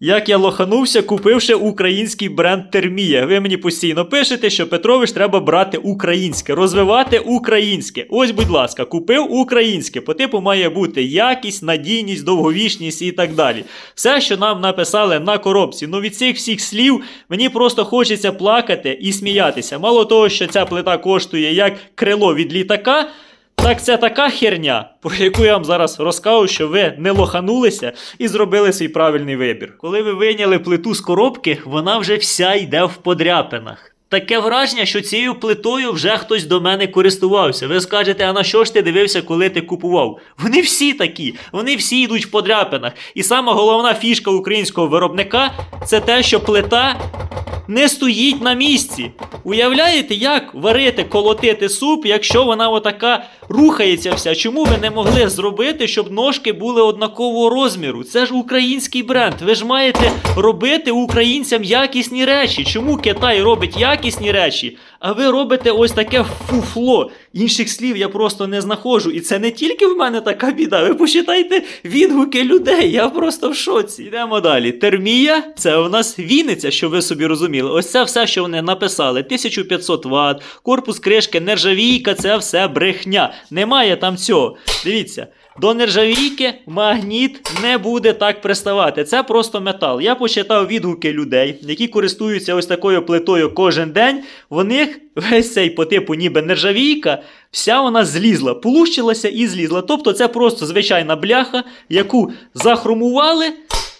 Як я лоханувся, купивши український бренд Термія. Ви мені постійно пишете, що Петрович треба брати українське, розвивати українське. Ось, будь ласка, купив українське. По типу має бути якість, надійність, довговічність і так далі. Все, що нам написали на коробці. Ну від цих всіх слів мені просто хочеться плакати і сміятися. Мало того, що ця плита коштує як крило від літака. Так це така херня, про яку я вам зараз розкажу, що ви не лоханулися і зробили свій правильний вибір. Коли ви вийняли плиту з коробки, вона вже вся йде в подряпинах. Таке враження, що цією плитою вже хтось до мене користувався. Ви скажете, а на що ж ти дивився, коли ти купував? Вони всі такі, вони всі йдуть в подряпинах. І сама головна фішка українського виробника це те, що плита не стоїть на місці. Уявляєте, як варити, колотити суп, якщо вона отака рухається вся? Чому ви не могли зробити, щоб ножки були однакового розміру? Це ж український бренд. Ви ж маєте робити українцям якісні речі. Чому Китай робить якісні речі, а ви робите ось таке фуфло? Інших слів я просто не знаходжу. І це не тільки в мене така біда. Ви почитайте відгуки людей. Я просто в шоці. Йдемо далі. Термія це у нас Вінниця, що ви собі розуміли. Ось це все, що вони написали. 1500 Вт, корпус кришки, нержавійка, це все брехня. Немає там цього. Дивіться. До нержавійки магніт не буде так приставати. Це просто метал. Я почитав відгуки людей, які користуються ось такою плитою кожен день. В них весь цей по типу ніби нержавійка, вся вона злізла, полущилася і злізла. Тобто це просто звичайна бляха, яку захромували,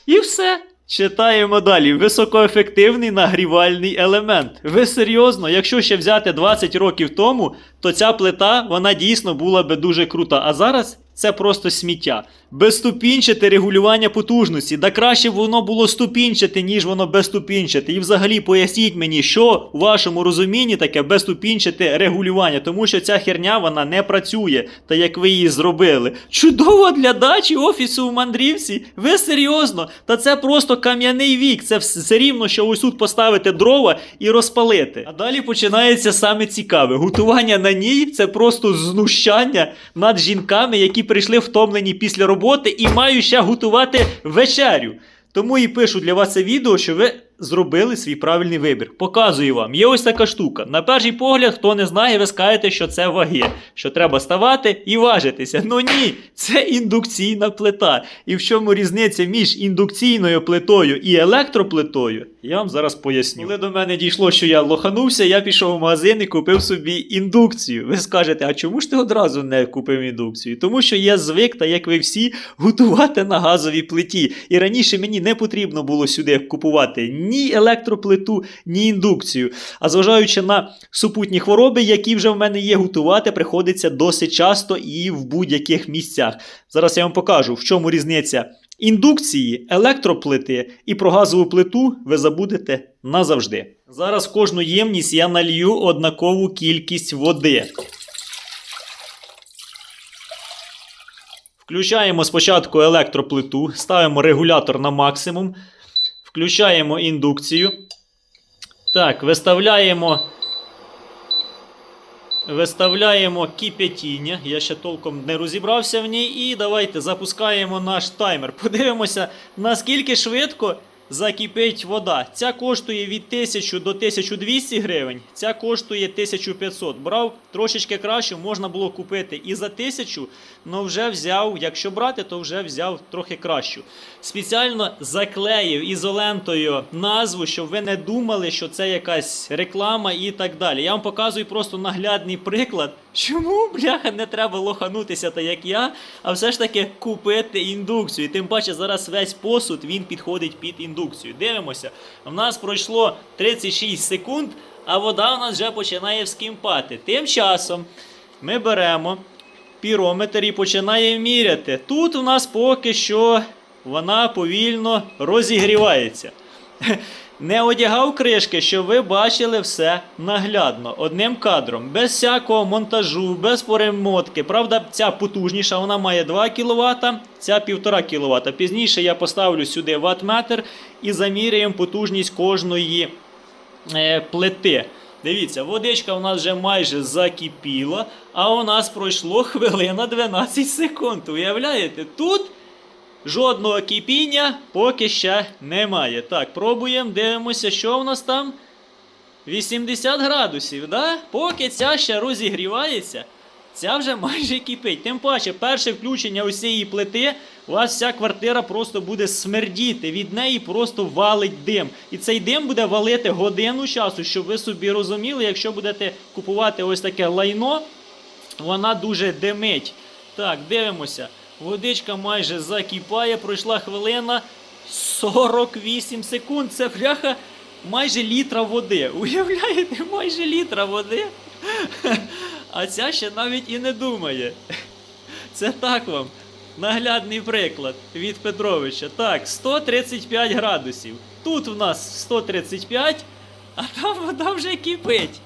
і все. Читаємо далі. Високоефективний нагрівальний елемент. Ви серйозно, якщо ще взяти 20 років тому, то ця плита вона дійсно була би дуже крута. А зараз це просто сміття. Безступінчате регулювання потужності. Да краще б воно було ступінчате, ніж воно безступінчате. І взагалі поясніть мені, що у вашому розумінні таке безступінчате регулювання, тому що ця херня вона не працює, та як ви її зробили. Чудово для дачі офісу в мандрівці. Ви серйозно? Та це просто кам'яний вік. Це все рівно, що ось тут поставити дрова і розпалити. А далі починається саме цікаве. Готування на ній це просто знущання над жінками, які прийшли втомлені після роботи і маю ще готувати вечерю. Тому і пишу для вас це відео, що ви зробили свій правильний вибір. Показую вам. Є ось така штука. На перший погляд, хто не знає, ви скажете, що це ваги, що треба ставати і важитися. Ну ні, це індукційна плита. І в чому різниця між індукційною плитою і електроплитою, я вам зараз поясню. Коли до мене дійшло, що я лоханувся, я пішов в магазин і купив собі індукцію. Ви скажете, а чому ж ти одразу не купив індукцію? Тому що я звик, та як ви всі, готувати на газовій плиті. І раніше мені не потрібно було сюди купувати ні електроплиту, ні індукцію. А зважаючи на супутні хвороби, які вже в мене є, готувати приходиться досить часто і в будь-яких місцях. Зараз я вам покажу, в чому різниця індукції, електроплити і про газову плиту ви забудете назавжди. Зараз кожну ємність я налью однакову кількість води. Включаємо спочатку електроплиту, ставимо регулятор на максимум, включаємо індукцію. Так, виставляємо. Виставляємо кипятіння. Я ще толком не розібрався в ній. І давайте запускаємо наш таймер. Подивимося, наскільки швидко закипить вода. Ця коштує від 1000 до 1200 гривень, ця коштує 1500. Брав трошечки краще, можна було купити і за 1000, але вже взяв, якщо брати, то вже взяв трохи кращу. Спеціально заклеїв ізолентою назву, щоб ви не думали, що це якась реклама і так далі. Я вам показую просто наглядний приклад. Чому, бляха, не треба лоханутися, так як я, а все ж таки купити індукцію. Тим паче зараз весь посуд він підходить під індукцію. Дивимося, в нас пройшло 36 секунд, а вода у нас вже починає вскімпати. Тим часом ми беремо пірометр і починаємо міряти. Тут у нас поки що вона повільно розігрівається. Не одягав кришки, щоб ви бачили все наглядно, одним кадром, без всякого монтажу, без перемотки. Правда, ця потужніша, вона має 2 кВт, ця 1,5 кВт. Пізніше я поставлю сюди ватметр і заміряємо потужність кожної е, плити. Дивіться, водичка у нас вже майже закипіла, а у нас пройшло хвилина 12 секунд. Уявляєте? Тут Жодного кипіння поки ще немає. Так, пробуємо, дивимося, що в нас там. 80 градусів, да? Поки ця ще розігрівається, ця вже майже кипить. Тим паче, перше включення усієї плити, у вас вся квартира просто буде смердіти. Від неї просто валить дим. І цей дим буде валити годину часу, щоб ви собі розуміли, якщо будете купувати ось таке лайно, вона дуже димить. Так, дивимося. Водичка майже закипає, пройшла хвилина 48 секунд. Це бляха майже літра води. Уявляєте, майже літра води. А ця ще навіть і не думає. Це так вам. Наглядний приклад від Петровича. Так, 135 градусів. Тут в нас 135, а там вода вже кипить.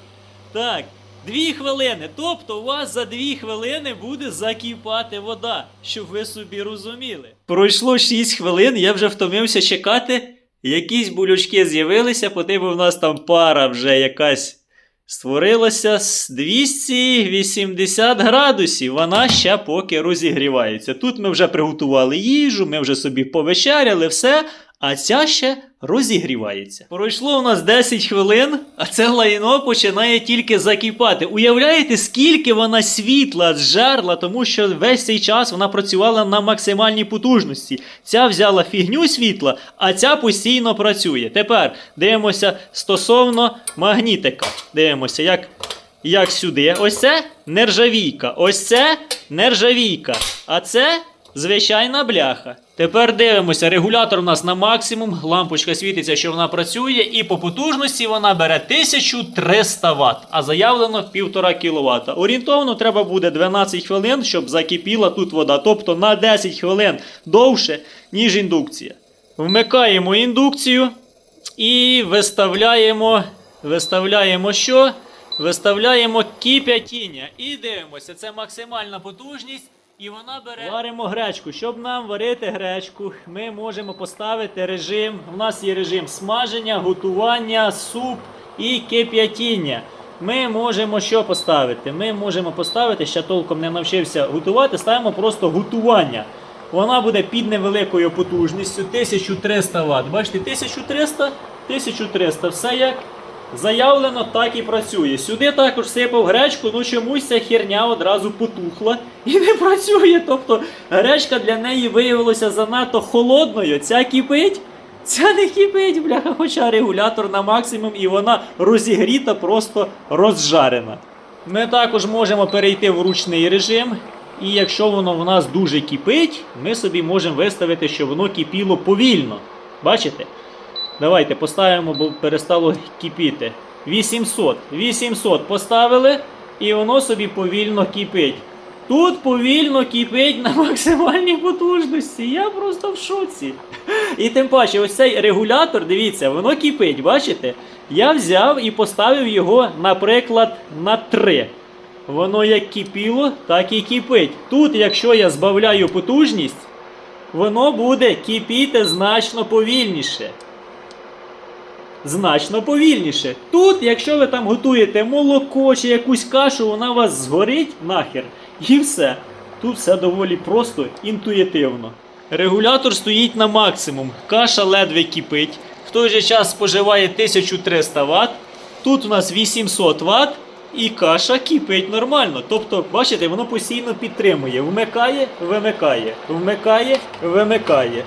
Так, дві хвилини. Тобто у вас за дві хвилини буде закипати вода, щоб ви собі розуміли. Пройшло 6 хвилин, я вже втомився чекати. Якісь булючки з'явилися, по типу в нас там пара вже якась створилася з 280 градусів. Вона ще поки розігрівається. Тут ми вже приготували їжу, ми вже собі повечеряли, все. А ця ще розігрівається. Пройшло у нас 10 хвилин, а це лайно починає тільки закипати. Уявляєте, скільки вона світла зжерла, тому що весь цей час вона працювала на максимальній потужності. Ця взяла фігню світла, а ця постійно працює. Тепер дивимося стосовно магнітика. Дивимося, як. Як сюди. Ось це нержавійка. Ось це нержавійка. А це звичайна бляха. Тепер дивимося, регулятор у нас на максимум, лампочка світиться, що вона працює, і по потужності вона бере 1300 Вт, а заявлено 1,5 кВт. Орієнтовно треба буде 12 хвилин, щоб закипіла тут вода. Тобто на 10 хвилин довше, ніж індукція. Вмикаємо індукцію і виставляємо. Виставляємо що? Виставляємо кип'ятіння. І дивимося, це максимальна потужність. І вона бере. Варимо гречку. Щоб нам варити гречку, ми можемо поставити режим. У нас є режим смаження, готування, суп і кип'ятіння. Ми можемо що поставити? Ми можемо поставити, ще толком не навчився готувати, ставимо просто готування. Вона буде під невеликою потужністю 1300 Вт. Бачите, 1300, 1300. Все як заявлено, так і працює. Сюди також сипав гречку, ну чомусь ця херня одразу потухла і не працює. Тобто гречка для неї виявилася занадто холодною. Ця кипить. Ця не кипить, бляха, хоча регулятор на максимум і вона розігріта, просто розжарена. Ми також можемо перейти в ручний режим. І якщо воно в нас дуже кипить, ми собі можемо виставити, що воно кипіло повільно. Бачите? Давайте поставимо, бо перестало кипіти. 800. 800 поставили, і воно собі повільно кипить. Тут повільно кипить на максимальній потужності. Я просто в шоці. І тим паче, ось цей регулятор, дивіться, воно кипить, бачите? Я взяв і поставив його, наприклад, на 3. Воно як кипіло, так і кипить. Тут, якщо я збавляю потужність, воно буде кипіти значно повільніше. Значно повільніше. Тут, якщо ви там готуєте молоко чи якусь кашу, вона вас згорить нахер. І все. Тут все доволі просто, інтуїтивно. Регулятор стоїть на максимум. Каша ледве кипить. В той же час споживає 1300 Вт. Тут у нас 800 Вт. І каша кипить нормально. Тобто, бачите, воно постійно підтримує. Вмикає, вимикає, вмикає, вимикає.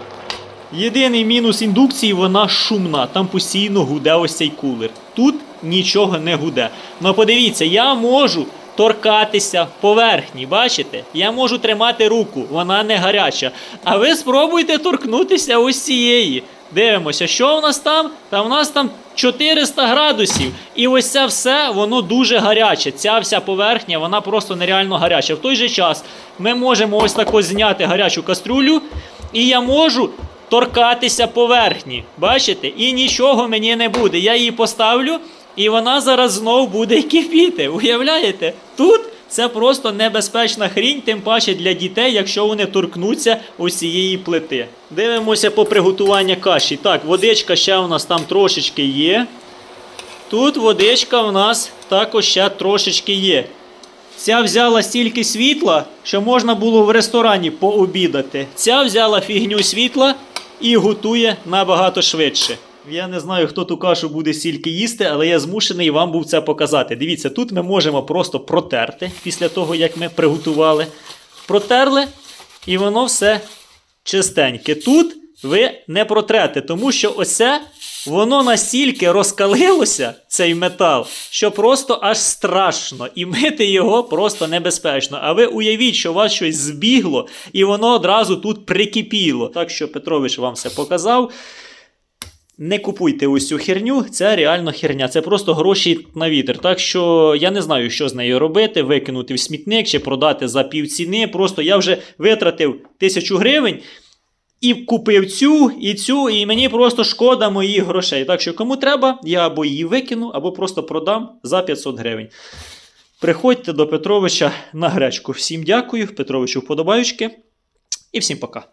Єдиний мінус індукції вона шумна. Там постійно гуде ось цей кулер. Тут нічого не гуде. Ну подивіться, я можу торкатися поверхні, бачите? Я можу тримати руку, вона не гаряча. А ви спробуйте торкнутися ось цієї. Дивимося, що в нас там? Та в нас там 400 градусів. І ось це все, воно дуже гаряче. Ця вся поверхня, вона просто нереально гаряча. В той же час ми можемо ось тако зняти гарячу каструлю, і я можу торкатися поверхні. Бачите? І нічого мені не буде. Я її поставлю, і вона зараз знов буде кипіти. Уявляєте? Тут це просто небезпечна хрінь, тим паче для дітей, якщо вони торкнуться ось цієї плити. Дивимося по приготуванню каші. Так, водичка ще у нас там трошечки є. Тут водичка у нас також ще трошечки є. Ця взяла стільки світла, що можна було в ресторані пообідати. Ця взяла фігню світла і готує набагато швидше. Я не знаю, хто ту кашу буде стільки їсти, але я змушений вам був це показати. Дивіться, тут ми можемо просто протерти після того, як ми приготували. Протерли, і воно все чистеньке. Тут ви не протрете, тому що оце воно настільки розкалилося, цей метал, що просто аж страшно. І мити його просто небезпечно. А ви уявіть, що у вас щось збігло, і воно одразу тут прикипіло. Так що Петрович вам все показав. Не купуйте ось цю херню, це реально херня, це просто гроші на вітер. Так що я не знаю, що з нею робити, викинути в смітник чи продати за півціни. Просто я вже витратив тисячу гривень і купив цю і цю, і мені просто шкода моїх грошей. Так що кому треба, я або її викину, або просто продам за 500 гривень. Приходьте до Петровича на гречку. Всім дякую, Петровичу вподобаючки і всім пока.